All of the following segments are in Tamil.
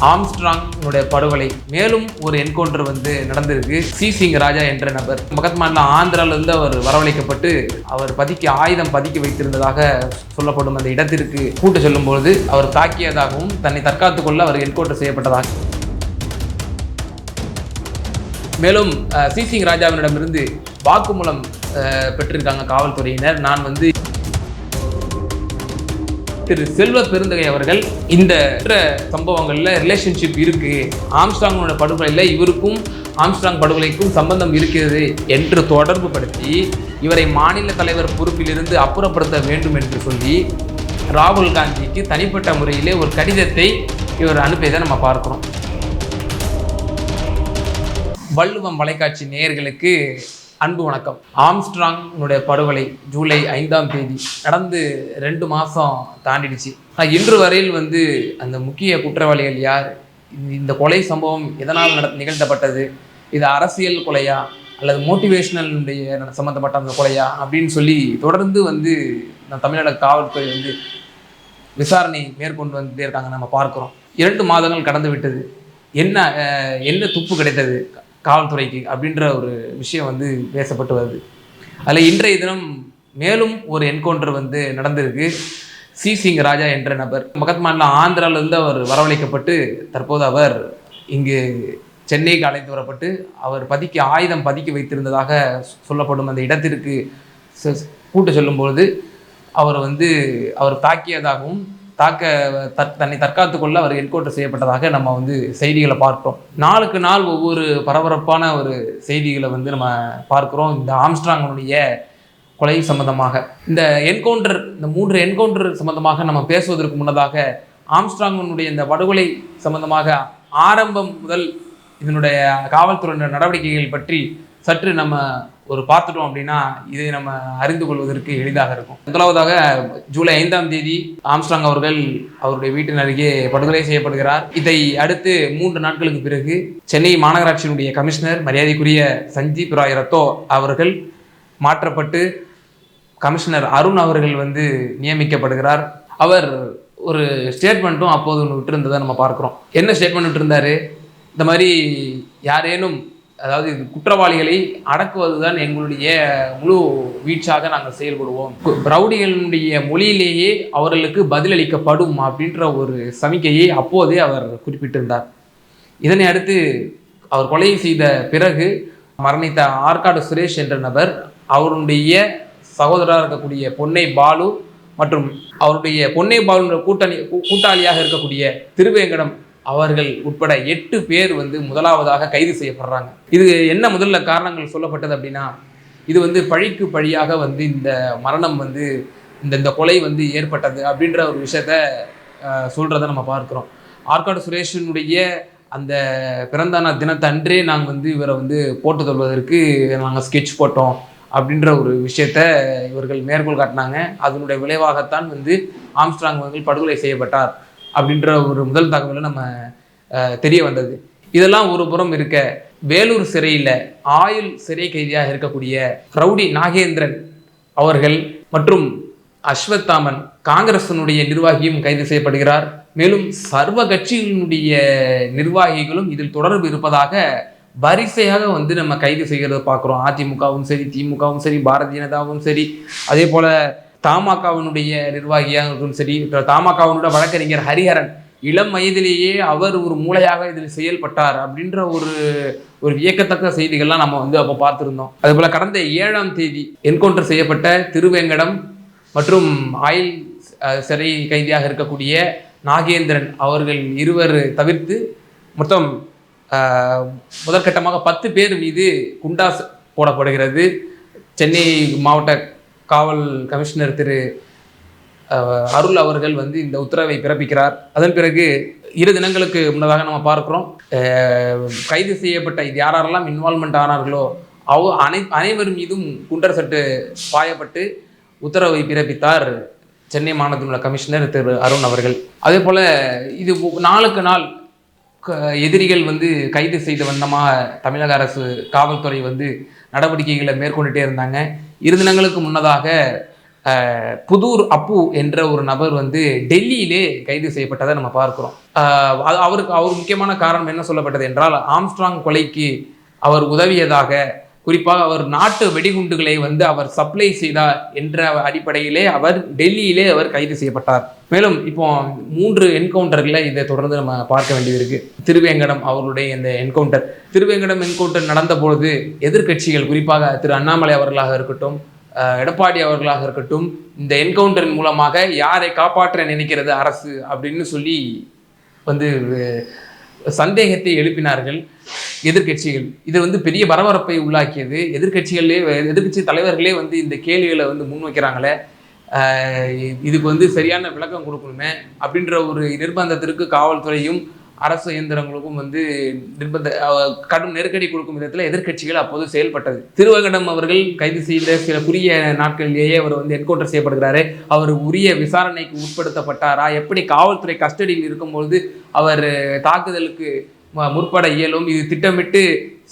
ஆம்ஸ்ட்ராங்னுடைய படுகொலை. மேலும் ஒரு என்கவுண்டர் வந்து நடந்திருக்கு. சி. சிங் ராஜா என்ற நபர். பக்கத்து மாநில ஆந்திராவிலிருந்து அவர் வரவழைக்கப்பட்டு அவர் பதிக்க ஆயுதம் பதுக்கி வைத்திருந்ததாக சொல்லப்படும் அந்த இடத்திற்கு கூட்டு செல்லும்போது அவர் தாக்கியதாகவும் தன்னை தற்காத்துக் கொள்ள அவர் என்கவுண்டர் செய்யப்பட்டதாக. மேலும் சி. சிங் ராஜாவினிடமிருந்து வாக்குமூலம் பெற்றிருக்காங்க காவல்துறையினர். நான் வந்து திரு செல்வ பெருந்தகை அவர்கள் இந்த சம்பவங்களில் சம்பவங்கள்ல ரிலேஷன்ஷிப் இருக்கு. ஆம்ஸ்டாங்கோட படுகொலையில் இவருக்கும் ஆம்ஸ்டாங் படுகொலைக்கும் சம்பந்தம் இருக்கிறது என்று தொடர்பு படுத்தி இவரை மாநில தலைவர் பொறுப்பிலிருந்து அப்புறப்படுத்த வேண்டும் என்று சொல்லி ராகுல் காந்திக்கு தனிப்பட்ட முறையிலே ஒரு கடிதத்தை இவர் அனுப்பியதை நம்ம பார்க்குறோம். வள்ளுவம் வலைக்காட்சி நேயர்களுக்கு அன்பு வணக்கம். ஆம்ஸ்ட்ராங்னுடைய படுகொலை ஜூலை ஐந்தாம் தேதி நடந்து ரெண்டு மாதம் தாண்டிடுச்சு. ஆனால் இன்று வரையில் வந்து அந்த முக்கிய குற்றவாளிகள் யார்? இந்த- கொலை சம்பவம் எதனால் நட நிகழ்த்தப்பட்டது? இது அரசியல் கொலையா? அல்லது மோட்டிவேஷனலுடைய சம்மந்தப்பட்ட அந்த கொலையா? அப்படின்னு சொல்லி தொடர்ந்து வந்து நம்ம தமிழ்நாடு காவல்துறை வந்து விசாரணை மேற்கொண்டு வந்துட்டே இருக்காங்க. நம்ம பார்க்குறோம். இரண்டு மாதங்கள் கடந்து விட்டது என்ன என்ன துப்பு கிடைத்தது? காவல்துறைக்கு அப்படின்ற ஒரு விஷயம் வந்து பேசப்பட்டு வருது. அதில் இன்றைய தினம் மேலும் ஒரு என்கவுண்டர் வந்து நடந்திருக்கு. சி சிங் ராஜா என்ற நபர். பக்கத்து மாநில ஆந்திராவிலிருந்து அவர் வரவழைக்கப்பட்டு தற்போது அவர் இங்கு சென்னைக்கு அழைத்து வரப்பட்டு அவர் பதுக்கி ஆயுதம் பதுக்கி வைத்திருந்ததாக சொல்லப்படும் அந்த இடத்திற்கு கூட்டு செல்லும்பொழுது அவர் வந்து அவர் தாக்கியதாகவும் தாக்க தற் தன்னை தற்காத்து கொள்ள அவர் என்கவுண்டர் செய்யப்பட்டதாக நம்ம வந்து செய்திகளை பார்த்தோம் நாளுக்கு நாள் ஒவ்வொரு பரபரப்பான ஒரு செய்திகளை வந்து நம்ம பார்க்குறோம். இந்த ஆம்ஸ்ட்ராங்கனுடைய கொலை சம்பந்தமாக. இந்த என்கவுண்டர் இந்த மூன்று என்கவுண்டர் சம்பந்தமாக நம்ம பேசுவதற்கு முன்னதாக ஆம்ஸ்ட்ராங்கனுடைய இந்த படுகொலை சம்பந்தமாக ஆரம்பம் முதல் இதனுடைய காவல்துறையினர் நடவடிக்கைகள் பற்றி சற்று நம்ம ஒரு பார்த்துட்டோம் அப்படின்னா இதை நம்ம அறிந்து கொள்வதற்கு எளிதாக இருக்கும். முதலாவதாக ஜூலை ஐந்தாம் தேதி ஆம்ஸ்டாங் அவர்கள் அவருடைய வீட்டின் அருகே படுகொலை செய்யப்படுகிறார். இதை அடுத்து மூன்று நாட்களுக்கு பிறகு சென்னை மாநகராட்சியினுடைய கமிஷனர் மரியாதைக்குரிய சஞ்சீப் ராய் ரத்தோ அவர்கள் மாற்றப்பட்டு கமிஷனர் அருண் அவர்கள் வந்து நியமிக்கப்படுகிறார். அவர் ஒரு ஸ்டேட்மெண்ட்டும் அப்போது ஒன்று விட்டுருந்ததை நம்ம பார்க்குறோம். என்ன ஸ்டேட்மெண்ட் விட்டுருந்தாரு? இந்த மாதிரி யாரேனும் அதாவது இது குற்றவாளிகளை அடக்குவதுதான் எங்களுடைய முழு வீச்சாக நாங்கள் செயல்படுவோம். கு- ரவுடிகளுடைய மொழியிலேயே அவர்களுக்கு பதிலளிக்கப்படும் அப்படின்ற ஒரு சமிக்கையை அப்போதே அவர் குறிப்பிட்டிருந்தார். இதனை அடுத்து அவர் கொலை செய்த பிறகு மரணித்த ஆற்காடு சுரேஷ் என்ற நபர் அவருடைய சகோதரராக இருக்கக்கூடிய பொன்னை பாலு மற்றும் அவருடைய பொன்னை பாலு கூட்டணி கூ- கூட்டாளியாக இருக்கக்கூடிய திருவேங்கடம் அவர்கள் உட்பட எட்டு பேர் வந்து முதலாவதாக கைது செய்யப்படுறாங்க. இது என்ன முதல்ல காரணங்கள் சொல்லப்பட்டது அப்படின்னா இது வந்து பழிக்கு பழியாக வந்து இந்த மரணம் வந்து இந்த இந்த கொலை வந்து ஏற்பட்டது அப்படின்ற ஒரு விஷயத்த சொல்கிறத நம்ம பார்க்குறோம். ஆற்காடு சுரேஷனுடைய அந்த பிறந்தான தினத்தன்றே நாங்கள் வந்து இவரை வந்து போட்டு சொல்வதற்கு நாங்கள் ஸ்கெட்ச் போட்டோம் அப்படின்ற ஒரு விஷயத்த இவர்கள் மேற்கோள் காட்டினாங்க. அதனுடைய விளைவாகத்தான் வந்து ஆம்ஸ்ட்ராங் வந்து படுகொலை செய்யப்பட்டார். அப்படின்ற ஒரு முதல் தகவலை நம்ம தெரிய வந்தது. இதெல்லாம் ஒரு புறம் இருக்க வேலூர் சிறையில் ஆயுள் சிறை கைதியாக இருக்கக்கூடிய ரவுடி நாகேந்திரன் அவர்கள் மற்றும் அஸ்வத்தாமன் காங்கிரசினுடைய நிர்வாகியும் கைது செய்யப்படுகிறார். மேலும் சர்வ கட்சியினுடைய நிர்வாகிகளும் இதில் தொடர்பு இருப்பதாக வரிசையாக வந்து நம்ம கைது செய்கிறத பார்க்குறோம். அதிமுகவும் சரி திமுகவும் சரி பாரதிய ஜனதாவும் சரி. அதே போல் தமாகவினுடைய இருக்கும் சரி தமாகவினுடைய வழக்கறிஞர் ஹரிஹரன் இளம் வயதிலேயே அவர் ஒரு மூளையாக இதில் செயல்பட்டார் அப்படின்ற ஒரு ஒரு வியக்கத்தக்க செய்திகள்லாம் நம்ம வந்து அப்போ பார்த்துருந்தோம். அதுபோல் கடந்த ஏழாம் தேதி என்கவுண்டர் செய்யப்பட்ட திருவேங்கடம் மற்றும் ஆயில் சிறை கைதியாக இருக்கக்கூடிய நாகேந்திரன் அவர்கள் இருவர் தவிர்த்து மொத்தம் முதற்கட்டமாக பத்து பேர் மீது குண்டாஸ் போடப்படுகிறது. சென்னை மாவட்ட காவல் கமிஷனர் திரு அருள் அவர்கள் வந்து இந்த உத்தரவை பிறப்பிக்கிறார். அதன் பிறகு இரு தினங்களுக்கு முன்னதாக நம்ம பார்க்குறோம். கைது செய்யப்பட்ட இது யாரெல்லாம் இன்வால்மெண்ட் ஆனார்களோ அவ அனை அனைவர் மீதும் குண்டர் சட்டு பாயப்பட்டு உத்தரவை பிறப்பித்தார் சென்னை மாநகர கமிஷனர் திரு அருண் அவர்கள். அதே போல் இது நாளுக்கு நாள் க- எதிரிகள் வந்து கைது செய்த வண்ணமாக தமிழக அரசு காவல்துறை வந்து நடவடிக்கைகளை மேற்கொண்டுட்டே இருந்தாங்க. இரு தினங்களுக்கு முன்னதாக புதூர் அப்பு என்ற ஒரு நபர் வந்து டெல்லியிலே கைது செய்யப்பட்டதை நம்ம பார்க்குறோம். அது அவருக்கு அவர் முக்கியமான காரணம் என்ன சொல்லப்பட்டது என்றால் ஆம்ஸ்ட்ராங் கொலைக்கு அவர் உதவியதாக குறிப்பாக அவர் நாட்டு வெடிகுண்டுகளை வந்து அவர் சப்ளை செய்தார் என்ற அடிப்படையிலே அவர் டெல்லியிலே அவர் கைது செய்யப்பட்டார். மேலும் இப்போ மூன்று என்கவுண்டர்களை இதை தொடர்ந்து நம்ம பார்க்க வேண்டியிருக்கு. திருவேங்கடம் அவர்களுடைய இந்த என்கவுண்டர். திருவேங்கடம் என்கவுண்டர் நடந்த பொழுது எதிர்க்கட்சிகள் குறிப்பாக திரு அண்ணாமலை அவர்களாக இருக்கட்டும் எடப்பாடி அவர்களாக இருக்கட்டும் இந்த என்கவுண்டரின் மூலமாக யாரை காப்பாற்ற நினைக்கிறது அரசு அப்படின்னு சொல்லி வந்து சந்தேகத்தை எழுப்பினார்கள் எதிர்க்கட்சிகள். இது வந்து பெரிய பரபரப்பை உள்ளாக்கியது. எதிர்கட்சிகளே எதிர்க்கட்சி தலைவர்களே வந்து இந்த கேள்விகளை வந்து முன்வைக்கிறாங்களே. இதுக்கு வந்து சரியான விளக்கம் கொடுக்கணுமே அப்படின்ற ஒரு நிர்பந்தத்திற்கு காவல்துறையும் அரசு இயந்திரங்களுக்கும் வந்து நிர்பந்த கடும் நெருக்கடி கொடுக்கும் விதத்தில் எதிர்க்கட்சிகள் அப்போது செயல்பட்டது. திருவகடம் அவர்கள் கைது செய்த சில குறுகிய நாட்களிலேயே அவர் வந்து என்கவுண்டர் செய்யப்படுகிறாரு. அவர் உரிய விசாரணைக்கு உட்படுத்தப்பட்டாரா? எப்படி காவல்துறை கஸ்டடியில் இருக்கும்பொழுது அவர் தாக்குதலுக்கு முற்பட இயலும்? இது திட்டமிட்டு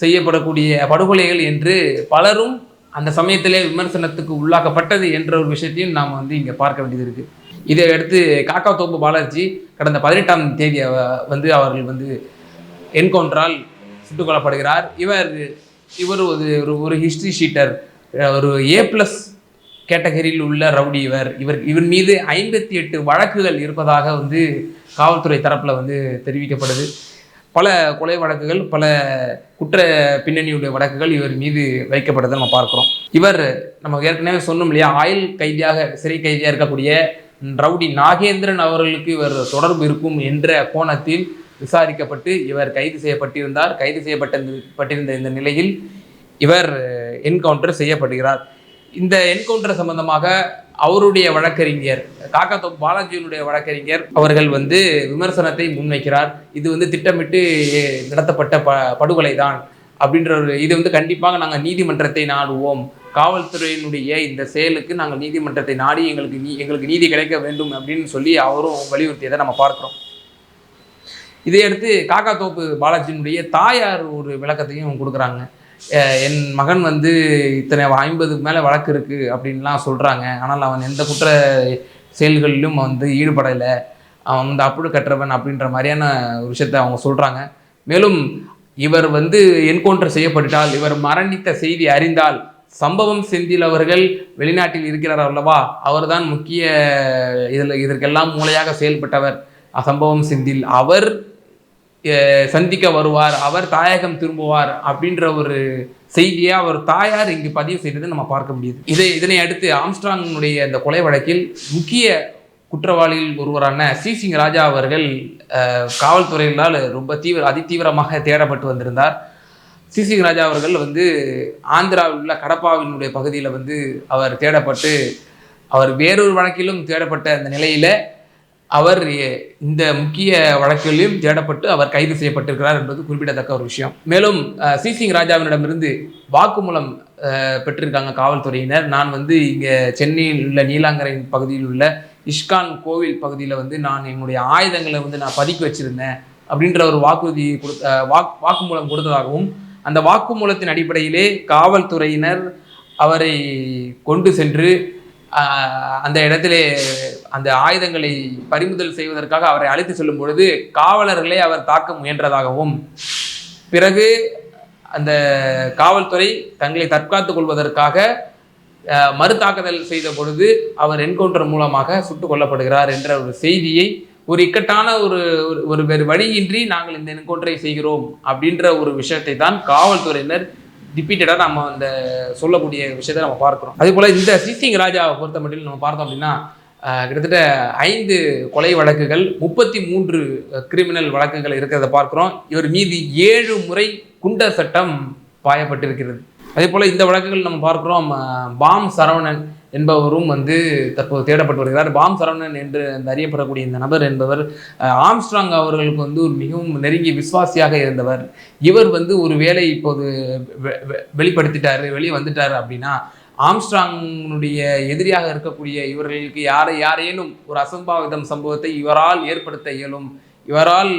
செய்யப்படக்கூடிய படுகொலைகள் என்று பலரும் அந்த சமயத்திலே விமர்சனத்துக்கு உள்ளாக்கப்பட்டது என்ற ஒரு விஷயத்தையும் நாம் வந்து இங்கே பார்க்க வேண்டியது இருக்குது இதை அடுத்து காக்கா தோப்பு பாலாஜி கடந்த பதினெட்டாம் தேதி வந்து அவர்கள் வந்து என்கவுண்டரால் சுட்டுக் கொல்லப்படுகிறார். இவர் இவர் ஒரு ஒரு- ஒரு ஷீட்டர் ஒரு ஏ ப்ளஸ் கேட்டகரியில் உள்ள ரவுடி இவர். இவர் இவர் மீது ஐம்பத்தி எட்டு வழக்குகள் இருப்பதாக வந்து காவல்துறை தரப்பில் வந்து தெரிவிக்கப்படுது. பல கொலை வழக்குகள் பல குற்ற பின்னணியுடைய வழக்குகள் இவர் மீது வைக்கப்படுறதை நம்ம பார்க்குறோம். இவர் நம்ம ஏற்கனவே சொன்னோம் இல்லையா ஆயுள் கைதியாக சிறை கைதியாக இருக்கக்கூடிய ரவுடி நாகேந்திரன் அவர்களுக்கு இவர் தொடர்பு இருக்கும் என்ற கோணத்தில் விசாரிக்கப்பட்டு இவர் கைது செய்யப்பட்டிருந்தார். கைது செய்யப்பட்ட பட்டிருந்த இந்த நிலையில் இவர் என்கவுண்டர் செய்யப்படுகிறார். இந்த என்கவுண்டர் சம்பந்தமாக அவருடைய வழக்கறிஞர் காக்காத்தோ பாலாஜியினுடைய வழக்கறிஞர் அவர்கள் வந்து விமர்சனத்தை முன்வைக்கிறார். இது வந்து திட்டமிட்டு நடத்தப்பட்ட ப படுகொலை தான் அப்படின்ற ஒரு இது வந்து கண்டிப்பாக நாங்கள் நீதிமன்றத்தை நாடுவோம். காவல்துறையினுடைய இந்த செயலுக்கு நாங்கள் நீதிமன்றத்தை நாடி எங்களுக்கு நீ எங்களுக்கு நீதி கிடைக்க வேண்டும் அப்படின்னு சொல்லி அவரும் வலியுறுத்தியதை நம்ம பார்க்குறோம். இதையடுத்து காக்காத்தோப்பு பாலாஜியினுடைய தாயார் ஒரு விளக்கத்தையும் கொடுக்குறாங்க. என் மகன் வந்து இத்தனை ஐம்பதுக்கு மேலே வழக்கு இருக்குது அப்படின்லாம் சொல்கிறாங்க ஆனால் அவன் எந்த குற்ற செயல்களிலும் வந்து ஈடுபடலை. அவன் வந்து அப்புழு கற்றவன் அப்படின்ற மாதிரியான ஒரு விஷயத்தை அவங்க சொல்கிறாங்க மேலும் இவர் வந்து என்கவுண்டர் செய்யப்பட்டால் இவர் மரணித்த செய்தி அறிந்தால் சம்பவம் செந்தில் அவர்கள் வெளிநாட்டில் இருக்கிறார் அல்லவா? அவர்தான் முக்கிய இதில் இதற்கெல்லாம் மூளையாக செயல்பட்டவர். சம்பவம் செந்தில். அவர் சந்திக்க வருவார் அவர் தாயகம் திரும்புவார் அப்படின்ற ஒரு செய்தியை அவர் தாயார் இங்கு பதிவு செய்ததை நம்ம பார்க்க முடியுது. இதை இதனை அடுத்து ஆம்ஸ்ட்ராங்கினுடைய அந்த கொலை வழக்கில் முக்கிய குற்றவாளியில் ஒருவரான சி. சிங் ராஜா அவர்கள் காவல்துறையினால் ரொம்ப தீவிர அதிதீவிரமாக தேடப்பட்டு வந்திருந்தார். சிசி சிங் ராஜா அவர்கள் வந்து ஆந்திராவில் உள்ள கடப்பாவினுடைய பகுதியில் வந்து அவர் தேடப்பட்டு அவர் வேறொரு வழக்கிலும் தேடப்பட்ட அந்த நிலையில் அவர் இந்த முக்கிய வழக்கிலையும் தேடப்பட்டு அவர் கைது செய்யப்பட்டிருக்கிறார் என்பது குறிப்பிடத்தக்க ஒரு விஷயம். மேலும் சி. சிங் ராஜாவினிடமிருந்து வாக்குமூலம் பெற்றிருக்காங்க காவல்துறையினர். நான் வந்து இங்கே சென்னையில் உள்ள நீலாங்கரை பகுதியில் உள்ள இஷ்கான் கோவில் பகுதியில் வந்து நான் என்னுடைய ஆயுதங்களை வந்து நான் பதுக்கி வச்சிருந்தேன் அப்படின்ற ஒரு வாக்குறுதி கொடுத்த வாக்கு வாக்குமூலம் கொடுத்ததாகவும் அந்த வாக்குமூலத்தின் அடிப்படையிலே காவல்துறையினர் அவரை கொண்டு சென்று அந்த இடத்திலே அந்த ஆயுதங்களை பறிமுதல் செய்வதற்காக அவரை அழைத்து செல்லும் பொழுது காவலர்களை அவர் தாக்க முயன்றதாகவும் பிறகு அந்த காவல்துறை தங்களை தற்காத்துக் கொள்வதற்காக மறு தாக்குதல் செய்த பொழுது அவர் என்கவுண்டர் மூலமாக சுட்டுக் கொல்லப்படுகிறார் என்ற ஒரு செய்தியை ஒரு இக்கட்டான ஒரு ஒரு- ஒரு வேறு வழியின்றி நாங்கள் இந்த என்கவுண்டரை செய்கிறோம் அப்படின்ற ஒரு விஷயத்தை தான் காவல்துறையினர் ரிப்பீட்டடாக நம்ம அந்த சொல்லக்கூடிய விஷயத்தை நம்ம பார்க்குறோம். அதே போல் இந்த சிசிங் ராஜாவை பொறுத்த மட்டும் நம்ம பார்த்தோம் அப்படின்னா கிட்டத்தட்ட ஐந்து கொலை வழக்குகள் முப்பத்தி மூன்று கிரிமினல் வழக்குகள் இருக்கிறத பார்க்குறோம். இவர் மீது ஏழு முறை குண்டர் சட்டம் பாயப்பட்டிருக்கிறது. அதே போல் இந்த வழக்குகள் நம்ம பார்க்குறோம் பாம் சரவணன் என்பவரும் வந்து தற்போது தேடப்பட்டு வருகிறார். பாம் சரவணன் என்று அந்த அறியப்படக்கூடிய இந்த நபர் என்பவர் ஆம்ஸ்ட்ராங் அவர்களுக்கு வந்து ஒரு மிகவும் நெருங்கிய விசுவாசியாக இருந்தவர். இவர் வந்து ஒரு வேலை இப்போது வெ- வெளியே வந்துட்டார் அப்படின்னா ஆம்ஸ்ட்ராங்கினுடைய எதிரியாக இருக்கக்கூடிய இவர்களுக்கு யாரை யாரேனும் ஒரு அசம்பாவிதம் சம்பவத்தை இவரால் ஏற்படுத்த இயலும் இவரால்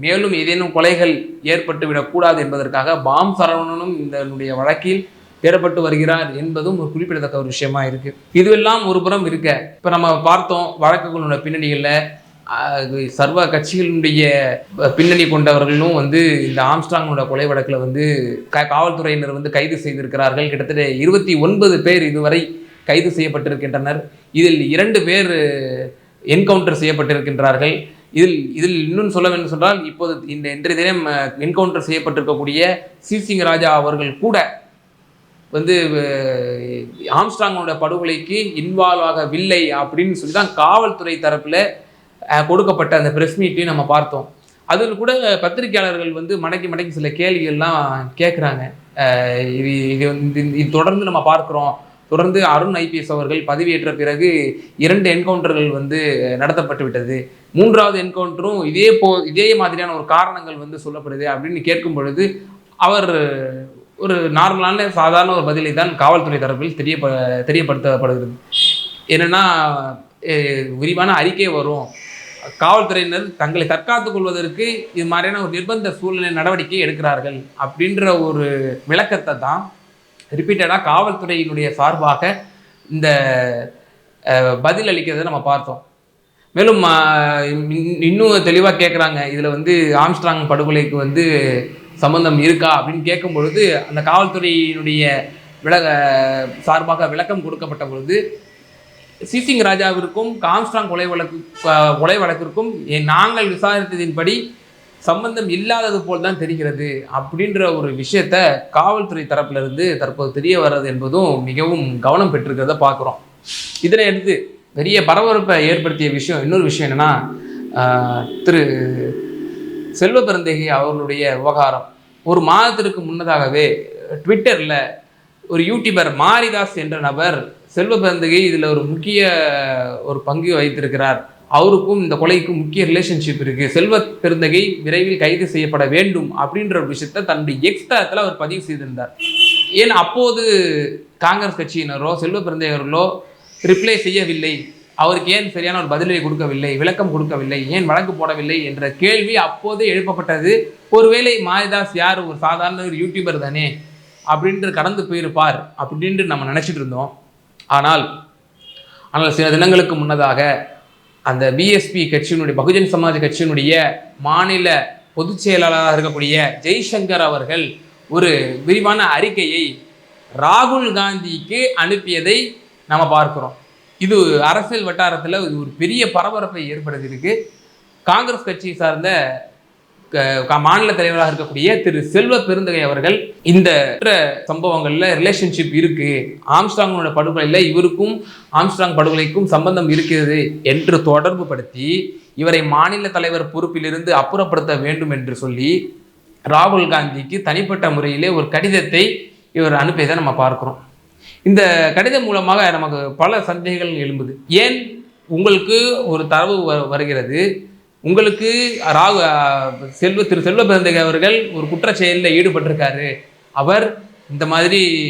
மேலும் ஏதேனும் கொலைகள் ஏற்பட்டுவிடக்கூடாது என்பதற்காக பாம் சரவணனும் இதனுடைய வழக்கில் தேடப்பட்டு வருகிறார் என்பதும் ஒரு குறிப்பிடத்தக்க ஒரு விஷயமா இருக்கு. இதுவெல்லாம் ஒரு புறம் இருக்க. இப்போ நம்ம பார்த்தோம் வழக்குகளோட பின்னணிகளில் சர்வ கட்சிகளுடைய பின்னணி கொண்டவர்களும் வந்து இந்த ஆம்ஸ்டாங்கோட கொலை வழக்கில் வந்து க- காவல்துறையினர் வந்து கைது செய்திருக்கிறார்கள். கிட்டத்தட்ட இருபத்தி ஒன்பது பேர் இதுவரை கைது செய்யப்பட்டிருக்கின்றனர். இதில் இரண்டு பேர் என்கவுண்டர் செய்யப்பட்டிருக்கின்றார்கள். இதில் இதில் இன்னும் சொல்ல வேண்டும் சொன்னால் இப்போது இந்த இன்றைய தினம் என்கவுண்டர் செய்யப்பட்டிருக்கக்கூடிய சி சிங் ராஜா அவர்கள் கூட வந்து ஆம்ஸ்டாங்கோட படுகொலைக்கு இன்வால்வ் ஆகவில்லை அப்படின்னு சொல்லி தான் காவல்துறை தரப்பில் கொடுக்கப்பட்ட அந்த பிரஸ் மீட்டையும் நம்ம பார்த்தோம். அதில் கூட பத்திரிகையாளர்கள் வந்து மடக்கி மடக்கி சில கேள்விகள்லாம் கேட்குறாங்க. இது இது வந்து இது தொடர்ந்து நம்ம பார்க்குறோம். தொடர்ந்து அருண் ஐபிஎஸ் அவர்கள் பதவியேற்ற பிறகு இரண்டு என்கவுண்டர்கள் வந்து நடத்தப்பட்டு விட்டது மூன்றாவது என்கவுண்டரும் இதே போ இதே மாதிரியான ஒரு காரணங்கள் வந்து சொல்லப்படுது அப்படின்னு கேட்கும் பொழுது அவர் ஒரு நார்மலான சாதாரண ஒரு பதிலை தான் காவல்துறை தரப்பில் தெரியப்ப தெரியப்படுத்தப்படுகிறது. என்னென்னா விரிவான அறிக்கை வரும். காவல்துறையினர் தங்களை தற்காத்துக் கொள்வதற்கு இது மாதிரியான ஒரு நிர்பந்த சூழ்நிலை நடவடிக்கை எடுக்கிறார்கள் அப்படின்ற ஒரு விளக்கத்தை தான் ரிப்பீட்டடாக காவல்துறையினுடைய சார்பாக இந்த பதில் அளிக்கிறதை நம்ம பார்த்தோம். மேலும் இன்னும் தெளிவாக கேட்குறாங்க இதில் வந்து ஆம்ஸ்ட்ராங் படுகொலைக்கு வந்து சம்பந்தம் இருக்கா அப்படின்னு கேட்கும் பொழுது அந்த காவல்துறையினுடைய விளக சார்பாக விளக்கம் கொடுக்கப்பட்ட பொழுது சிசிங் ராஜாவிற்கும் காம்ஸ்ட்ராங் கொலை வழக்கு கொலை வழக்கிற்கும் எ- நாங்கள் விசாரித்ததின்படி சம்பந்தம் இல்லாதது போல் தான் தெரிகிறது அப்படின்ற ஒரு விஷயத்த காவல்துறை தரப்பிலிருந்து தற்போது தெரிய வர்றது என்பதும் மிகவும் கவனம் பெற்றிருக்கிறத பார்க்குறோம் இதனை அடுத்து பெரிய பரபரப்பை ஏற்படுத்திய விஷயம் இன்னொரு விஷயம் என்னன்னா திரு செல்வ பெருந்தகை அவர்களுடைய விவகாரம். ஒரு மாதத்திற்கு முன்னதாகவே ட்விட்டரில் ஒரு யூடியூபர் மாரிதாஸ் என்ற நபர் செல்வ பெருந்தகை இதில் ஒரு முக்கிய ஒரு பங்கு வைத்திருக்கிறார் அவருக்கும் இந்த கொலைக்கும் முக்கிய ரிலேஷன்ஷிப் இருக்குது செல்வ பெருந்தகை விரைவில் கைது செய்யப்பட வேண்டும் அப்படின்ற ஒரு விஷயத்த தன்னுடைய எக்ஸ்ட்ராத்தில் அவர் பதிவு செய்திருந்தார். ஏன் அப்போது காங்கிரஸ் கட்சியினரோ செல்வ பெருந்தகையர்களோ ரிப்ளை செய்யவில்லை. அவருக்கு ஏன் சரியான ஒரு பதிலை கொடுக்கவில்லை? விளக்கம் கொடுக்கவில்லை. ஏன் வழக்கு போடவில்லை என்ற கேள்வி அப்போதே எழுப்பப்பட்டது. ஒருவேளை மாரிதாஸ் யார்? ஒரு சாதாரண ஒரு யூடியூபர் தானே அப்படின்ட்டு கடந்து போயிருப்பார் அப்படின்ட்டு நம்ம நினச்சிட்டு இருந்தோம். ஆனால் ஆனால் சில தினங்களுக்கு முன்னதாக அந்த பிஎஸ்பி கட்சியினுடைய பகுஜன் சமாஜ் கட்சியினுடைய மாநில பொதுச் செயலாளராக இருக்கக்கூடிய ஜெய்சங்கர் அவர்கள் ஒரு விரிவான அறிக்கையை ராகுல் காந்திக்கு அனுப்பியதை நம்ம பார்க்கிறோம். இது அரசியல் வட்டாரத்தில் இது ஒரு பெரிய பரபரப்பை ஏற்படுத்தியிருக்கு. காங்கிரஸ் கட்சி சார்ந்த க- க- மாநில தலைவராக இருக்கக்கூடிய திரு செல்வ பெருந்தகை அவர்கள் இந்த சம்பவங்களில் ரிலேஷன்ஷிப் இருக்கு. ஆம்ஸ்டாங்கோட படுகொலையில் இவருக்கும் ஆம்ஸ்டாங் படுகொலைக்கும் சம்பந்தம் இருக்கிறது என்று தொடர்பு படுத்தி இவரை மாநில தலைவர் பொறுப்பிலிருந்து அப்புறப்படுத்த வேண்டும் என்று சொல்லி ராகுல் காந்திக்கு தனிப்பட்ட முறையிலே ஒரு கடிதத்தை இவர் அனுப்பியதை நம்ம பார்க்குறோம். இந்த கடிதம் மூலமாக நமக்கு பல சந்தேகங்கள் எழும்புது. ஏன் உங்களுக்கு ஒரு தரவு வ- வருகிறது? உங்களுக்கு ராகு செல்வ திரு செல்வ பிறந்தகை அவர்கள் ஒரு குற்ற செயலில் ஈடுபட்டிருக்காரு. அவர் இந்த மாதிரி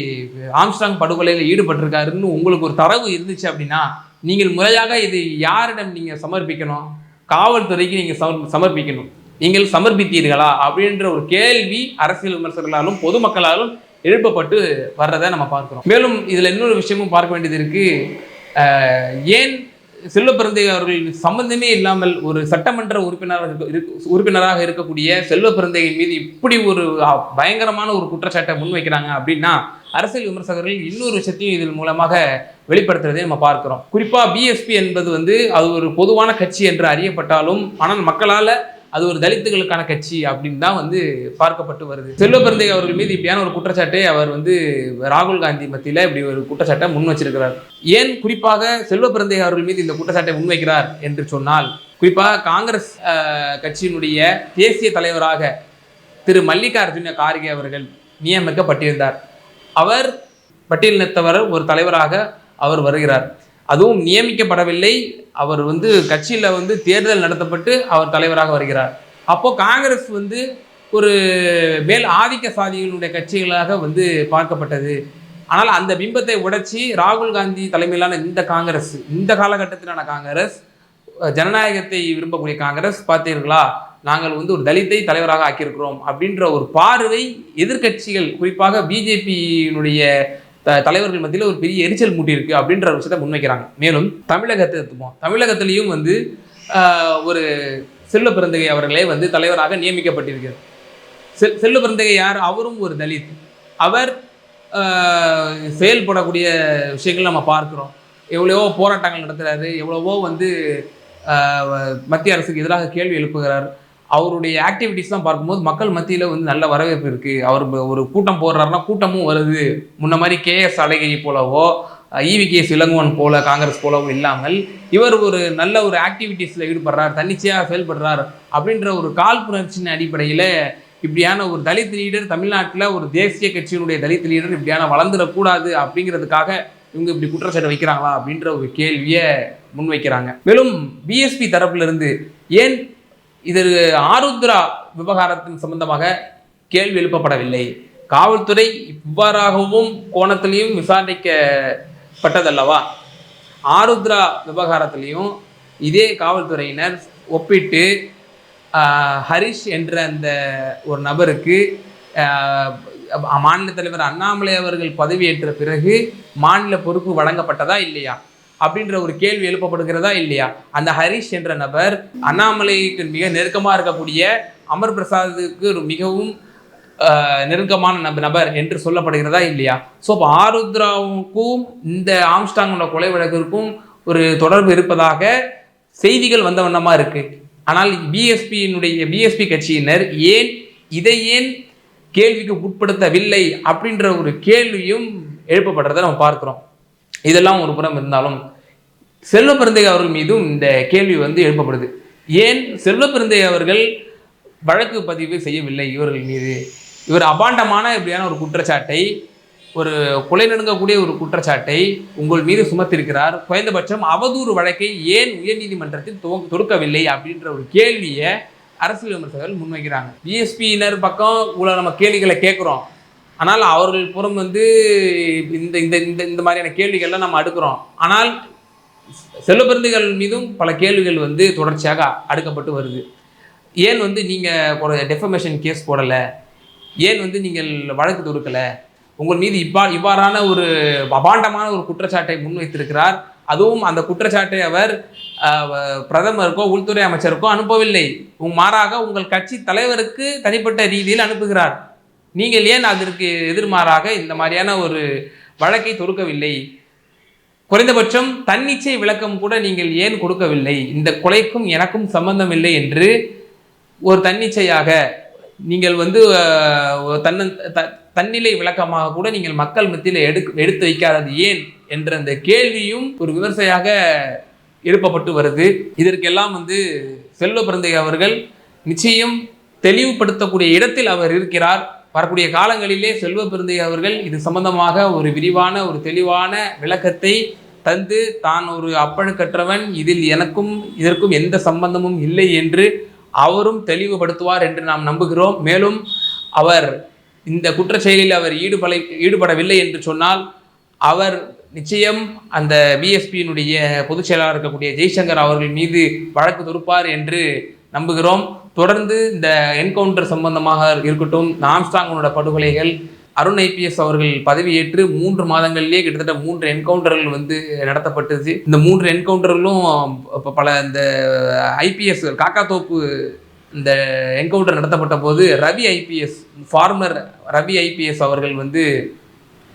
ஆம்ஸ்டாங் படுகொலையில் ஈடுபட்டிருக்காருன்னு உங்களுக்கு ஒரு தரவு இருந்துச்சு அப்படின்னா நீங்கள் முறையாக இது யாரிடம் நீங்கள் சமர்ப்பிக்கணும்? காவல்துறைக்கு நீங்கள் சமர் சமர்ப்பிக்கணும். நீங்கள் சமர்ப்பித்தீர்களா? அப்படின்ற ஒரு கேள்வி அரசியல் விமர்சகர்களாலும் பொதுமக்களாலும் எழுப்பப்பட்டு வர்றதை நம்ம பார்க்குறோம். மேலும் இதில் இன்னொரு விஷயமும் பார்க்க வேண்டியது இருக்குது ஏன் செல்வ பிறந்தகை அவர்கள் சம்பந்தமே இல்லாமல் ஒரு சட்டமன்ற உறுப்பினராக இருக்க- உறுப்பினராக இருக்கக்கூடிய செல்வ மீது இப்படி ஒரு பயங்கரமான ஒரு குற்றச்சாட்டை முன்வைக்கிறாங்க அப்படின்னா அரசியல் விமர்சகர்கள் இன்னொரு விஷயத்தையும் இதன் மூலமாக வெளிப்படுத்துறதை நம்ம பார்க்கிறோம். குறிப்பாக பிஎஸ்பி என்பது வந்து அது ஒரு பொதுவான கட்சி என்று அறியப்பட்டாலும் ஆனால் மக்களால் அது ஒரு தலித்துகளுக்கான கட்சி அப்படின்னு தான் வந்து பார்க்கப்பட்டு வருது. செல்வ பிறந்தகை அவர்கள் மீது இப்படியான ஒரு குற்றச்சாட்டை அவர் வந்து ராகுல் காந்தி மத்தியில் இப்படி ஒரு குற்றச்சாட்டை முன் வச்சிருக்கிறார். ஏன் குறிப்பாக செல்வ பிறந்தகை அவர்கள் மீது இந்த குற்றச்சாட்டை முன்வைக்கிறார் என்று சொன்னால் குறிப்பாக காங்கிரஸ் கட்சியினுடைய தேசிய தலைவராக திரு மல்லிகார்ஜுன கார்கே அவர்கள் நியமிக்கப்பட்டிருந்தார். அவர் பட்டியலினத்தவர் ஒரு தலைவராக அவர் வருகிறார். அதுவும் நியமிக்கப்படவில்லை. அவர் வந்து கட்சியில் வந்து தேர்தல் நடத்தப்பட்டு அவர் தலைவராக வருகிறார். அப்போது காங்கிரஸ் வந்து ஒரு மேல் ஆதிக்க சாதிகளுடைய கட்சிகளாக வந்து பார்க்கப்பட்டது. ஆனால் அந்த பிம்பத்தை உடைச்சி ராகுல் காந்தி தலைமையிலான இந்த காங்கிரஸ் இந்த காலகட்டத்திலான காங்கிரஸ் ஜனநாயகத்தை விரும்பக்கூடிய காங்கிரஸ் பார்த்தீர்களா? நாங்கள் வந்து ஒரு தலித்தை தலைவராக ஆக்கியிருக்கிறோம் அப்படின்ற ஒரு பார்வை எதிர்க்கட்சிகள் குறிப்பாக பிஜேபியினுடைய தலைவர்கள் மத்தியில் ஒரு பெரிய எரிச்சல் மூட்டியிருக்கு அப்படின்ற ஒரு விஷயத்தை முன்வைக்கிறாங்க. மேலும் தமிழகத்தை எடுத்துப்போம் தமிழகத்திலையும் வந்து ஒரு செல்வ பிறந்தகை அவர்களே வந்து தலைவராக நியமிக்கப்பட்டிருக்கிறார். செல் செல்வ பிறந்தகை யார்? அவரும் ஒரு தலித். அவர் செயல்படக்கூடிய விஷயங்கள் நம்ம பார்க்குறோம். எவ்வளவோ போராட்டங்கள் நடத்துகிறாரு எவ்வளவோ வந்து மத்திய அரசுக்கு எதிராக கேள்வி எழுப்புகிறார். அவருடைய ஆக்டிவிட்டிஸ் தான் பார்க்கும்போது மக்கள் மத்தியில் வந்து நல்ல வரவேற்பு இருக்குது அவர் ஒரு கூட்டம் போடுறாருன்னா கூட்டமும் வருது. முன்ன மாதிரி கேஎஸ் அழகை போலவோ ஈவி கேஸ் இளங்குவன் போல காங்கிரஸ் போலவோ இல்லாமல் இவர் ஒரு நல்ல ஒரு ஆக்டிவிட்டீஸில் ஈடுபடுறார் தன்னிச்சையாக செயல்படுறார் அப்படின்ற ஒரு காழ்ப்புணர்ச்சியின் அடிப்படையில் இப்படியான ஒரு தலித் லீடர் தமிழ்நாட்டில் ஒரு தேசிய கட்சியினுடைய தலித் லீடர் இப்படியான வளர்ந்துடக்கூடாது அப்படிங்கிறதுக்காக இவங்க இப்படி குற்றச்சாட்டு வைக்கிறாங்களா அப்படின்ற ஒரு கேள்வியை முன்வைக்கிறாங்க. மேலும் பிஎஸ்பி தரப்பிலிருந்து ஏன் இது ஆருத்ரா விவகாரத்தின் சம்பந்தமாக கேள்வி எழுப்பப்படவில்லை. காவல்துறை இவ்வாறாகவும் கோணத்திலையும் விசாரிக்கப்பட்டதல்லவா? ஆருத்ரா விவகாரத்திலையும் இதே காவல்துறையினர் ஒப்பிட்டு ஹரிஷ் என்ற அந்த ஒரு நபருக்கு மாநில தலைவர் அண்ணாமலை அவர்கள் பதவியேற்ற பிறகு மாநில பொறுப்பு வழங்கப்பட்டதா இல்லையா? அப்படின்ற ஒரு கேள்வி எழுப்பப்படுகிறதா இல்லையா? அந்த ஹரிஷ் என்ற நபர் அண்ணாமலைக்கு மிக நெருக்கமாக இருக்கக்கூடிய அமர் பிரசாத்துக்கு மிகவும் நெருக்கமான நப நபர் என்று சொல்லப்படுகிறதா இல்லையா? ஸோ இப்போ ஆருத்ராவுக்கும் இந்த ஆம்ஸ்டாங்கோட கொலை வழக்கிற்கும் ஒரு தொடர்பு இருப்பதாக செய்திகள் வந்த வண்ணமாக இருக்கு. ஆனால் பிஎஸ்பியினுடைய பிஎஸ்பி கட்சியினர் ஏன் இதை ஏன் கேள்விக்கு உட்படுத்தவில்லை அப்படின்ற ஒரு கேள்வியும் எழுப்பப்படுறதை நம்ம பார்க்குறோம். இதெல்லாம் ஒரு புறம் இருந்தாலும் செல்வ பிறந்தை அவர்கள் மீதும் இந்த கேள்வி வந்து எழுப்பப்படுது. ஏன் செல்வ பிறந்தை அவர்கள் வழக்கு பதிவு செய்யவில்லை இவர்கள் மீது? இவர் அபாண்டமான இப்படியான ஒரு குற்றச்சாட்டை ஒரு கொலை நடுங்கக்கூடிய ஒரு குற்றச்சாட்டை உங்கள் மீது சுமத்திருக்கிறார். குறைந்தபட்சம் அவதூறு வழக்கை ஏன் உயர்நீதிமன்றத்தில் துவ தொடுக்கவில்லை அப்படின்ற ஒரு கேள்வியை அரசியல் விமர்சகர்கள் முன்வைக்கிறாங்க. பிஎஸ்பியினர் பக்கம் இவ்வளோ நம்ம கேள்விகளை கேட்குறோம். ஆனால் அவர்கள் புறம் வந்து இந்த இந்த இந்த இந்த மாதிரியான கேள்விகள்லாம் நம்ம அடுக்கிறோம். ஆனால் செல்வபிறந்துகள் மீதும் பல கேள்விகள் வந்து தொடர்ச்சியாக அடுக்கப்பட்டு வருது. ஏன் வந்து நீங்கள் ஒரு டெஃபமேஷன் கேஸ் போடலை? ஏன் வந்து நீங்கள் வழக்கு தொடுக்கலை? உங்கள் மீது இவ்வா இவ்வாறான ஒரு அபாண்டமான ஒரு குற்றச்சாட்டை முன்வைத்திருக்கிறார். அதுவும் அந்த குற்றச்சாட்டை அவர் பிரதமருக்கோ உள்துறை அமைச்சருக்கோ அனுப்பவில்லை. உங் மாறாக உங்கள் கட்சி தலைவருக்கு தனிப்பட்ட ரீதியில் அனுப்புகிறார். நீங்கள் ஏன் அதற்கு எதிர்மாறாக இந்த மாதிரியான ஒரு வழக்கை தொடுக்கவில்லை? குறைந்தபட்சம் தன்னிச்சை விளக்கம் கூட நீங்கள் ஏன் கொடுக்கவில்லை? இந்த கொலைக்கும் எனக்கும் சம்பந்தம் இல்லை என்று ஒரு தன்னிச்சையாக நீங்கள் வந்து தன்னன் த- தன்னிலை விளக்கமாக கூட நீங்கள் மக்கள் மத்தியில் எடு எடுத்து வைக்காதது ஏன் என்ற அந்த கேள்வியும் ஒரு விமர்சையாக எழுப்பப்பட்டு வருது. இதற்கெல்லாம் வந்து செல்வ பிறந்தை அவர்கள் நிச்சயம் தெளிவுபடுத்தக்கூடிய இடத்தில் அவர் இருக்கிறார். வரக்கூடிய காலங்களிலே செல்வ பெருந்தை அவர்கள் இது சம்பந்தமாக ஒரு விரிவான ஒரு தெளிவான விளக்கத்தை தந்து தான் ஒரு அப்பழுக்கற்றவன் இதில் எனக்கும் இதற்கும் எந்த சம்பந்தமும் இல்லை என்று அவரும் தெளிவுபடுத்துவார் என்று நாம் நம்புகிறோம். மேலும் அவர் இந்த குற்றச்செயலில் அவர் ஈடுபட ஈடுபடவில்லை என்று சொன்னால் அவர் நிச்சயம் அந்த பிஎஸ்பியினுடைய பொதுச் செயலாளர் இருக்கக்கூடிய ஜெய்சங்கர் அவர்கள் மீது வழக்கு தொடுப்பார் என்று நம்புகிறோம். தொடர்ந்து இந்த என்கவுண்டர் சம்பந்தமாக இருக்கட்டும் ஆம்ஸ்டாங்கனோட படுகொலைகள் அருண் ஐபிஎஸ் அவர்கள் பதவியேற்று மூன்று மாதங்களிலேயே கிட்டத்தட்ட மூன்று என்கவுண்டர்கள் வந்து நடத்தப்பட்டது. இந்த மூன்று என்கவுண்டர்களும் இப்போ பல இந்த ஐபிஎஸ் காக்காத்தோப்பு இந்த என்கவுண்டர் நடத்தப்பட்ட போது Ravi IPS former Ravi IPS அவர்கள் வந்து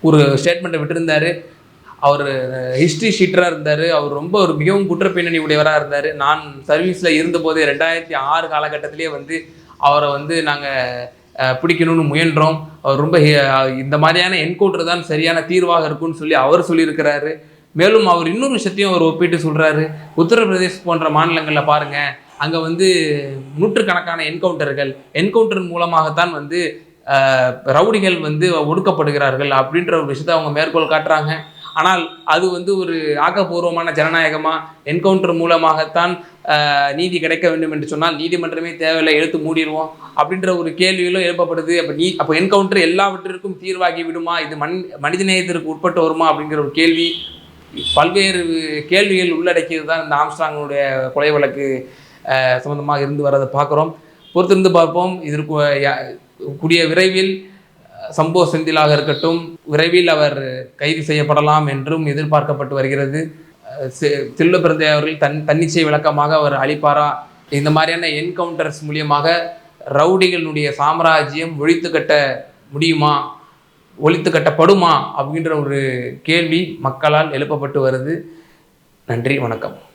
ஒரு ஸ்டேட்மெண்ட்டை விட்டிருந்தார். அவர் ஹிஸ்ட்ரி ஷீட்டராக இருந்தார். அவர் ரொம்ப ஒரு மிகவும் குற்றப்பின்னணி உடையவராக இருந்தார். நான் சர்வீஸில் இருந்தபோது ரெண்டாயிரத்தி ஆறு காலகட்டத்திலேயே வந்து அவரை வந்து நாங்கள் பிடிக்கணும்னு முயன்றோம். அவர் ரொம்ப இந்த மாதிரியான என்கவுண்டர் தான் சரியான தீர்வாக இருக்கும்னு சொல்லி அவர் சொல்லியிருக்கிறாரு. மேலும் அவர் இன்னொரு விஷயத்தையும் அவர் ஒப்பிட்டு சொல்கிறாரு உத்தரப்பிரதேஷ் போன்ற மாநிலங்களில் பாருங்கள் அங்கே வந்து நூற்றுக்கணக்கான என்கவுண்டர்கள் என்கவுண்டர் மூலமாகத்தான் வந்து ரவுடிகள் வந்து ஒடுக்கப்படுகிறார்கள் அப்படின்ற ஒரு விஷயத்தை அவங்க மேற்கோள் காட்டுறாங்க. ஆனால் அது வந்து ஒரு ஆக்கப்பூர்வமான ஜனநாயகமாக என்கவுண்டர் மூலமாகத்தான் நீதி கிடைக்க வேண்டும் என்று சொன்னால் நீதிமன்றமே தேவையில்லை எழுத்து மூடிடுவோம் அப்படின்ற ஒரு கேள்வியிலும் எழுப்பப்படுது. அப்போ நீ அப்போ என்கவுண்டர் எல்லாவற்றிற்கும் தீர்வாகி விடுமா? இது மண் மனிதநேயத்திற்கு உட்பட்டு வருமா? அப்படிங்கிற ஒரு கேள்வி பல்வேறு கேள்விகள் உள்ளடக்கியது தான் இந்த ஆம்ஸ்ட்ராங்கனுடைய கொலை வழக்கு சம்மந்தமாக இருந்து வரதை பார்க்குறோம். பொறுத்திருந்து பார்ப்போம். இதற்கு யா- கூடிய விரைவில் சம்போ செந்திலாக இருக்கட்டும் விரைவில் அவர் கைது செய்யப்படலாம் என்றும் எதிர்பார்க்கப்பட்டு வருகிறது. அஹ் செ- பிறந்தை அவர்கள் தன் தன்னிச்சை விளக்கமாக அவர் அளிப்பாரா? இந்த மாதிரியான என்கவுண்டர்ஸ் மூலியமாக ரவுடிகளுடைய சாம்ராஜ்யம் ஒழித்து கட்ட முடியுமா? ஒழித்து கட்டப்படுமா? அப்படின்ற ஒரு கேள்வி மக்களால் எழுப்பப்பட்டு வருது. நன்றி வணக்கம்.